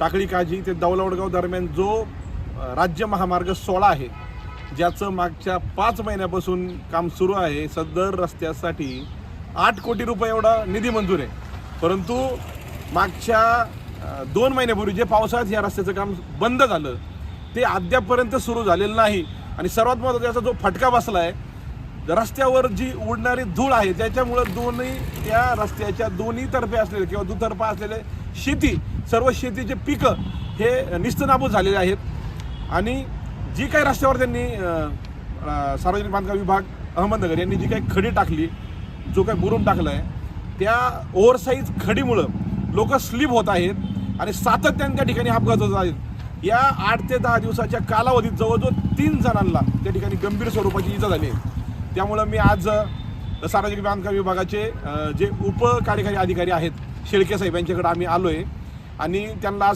टाकळी काजी ते दौलवडगाव दरम्यान जो राज्य महामार्ग सोळा आहे ज्याचं मागच्या पाच महिन्यापासून काम सुरू आहे सदर रस्त्यासाठी आठ कोटी रुपये एवढा निधी मंजूर आहे. परंतु मागच्या दोन महिन्यापूर्वी जे पावसाळ्यात या रस्त्याचं काम बंद झालं ते अद्यापपर्यंत सुरू झालेलं नाही. आणि सर्वात महत्त्वाचा याचा जो फटका बसला आहे रस्त्यावर जी उडणारी धूळ आहे त्याच्यामुळं दोन्ही त्या रस्त्याच्या दोन्ही तर्फे असलेले किंवा दुतर्फा असलेले शेती सर्व शेतीचे पिकं हे निस्तनाबूत झालेले आहेत. आणि जी काही रस्त्यावर त्यांनी सार्वजनिक बांधकाम विभाग अहमदनगर यांनी जी काही खडी टाकली जो काही बुरून टाकला आहे त्या ओव्हरसाईज खडीमुळं लोक स्लिप होत आहेत आणि सातत्याने त्या ठिकाणी अपघात होत आहेत. या आठ ते दहा दिवसाच्या कालावधीत जवळजवळ तीन जणांना त्या ठिकाणी गंभीर स्वरूपाची इजा झाली आहे. त्यामुळं मी आज सार्वजनिक बांधकाम विभागाचे जे उप कार्यकारी अधिकारी आहेत शेळके साहेब यांच्याकडे आम्ही आलो आहे आणि त्यांना आज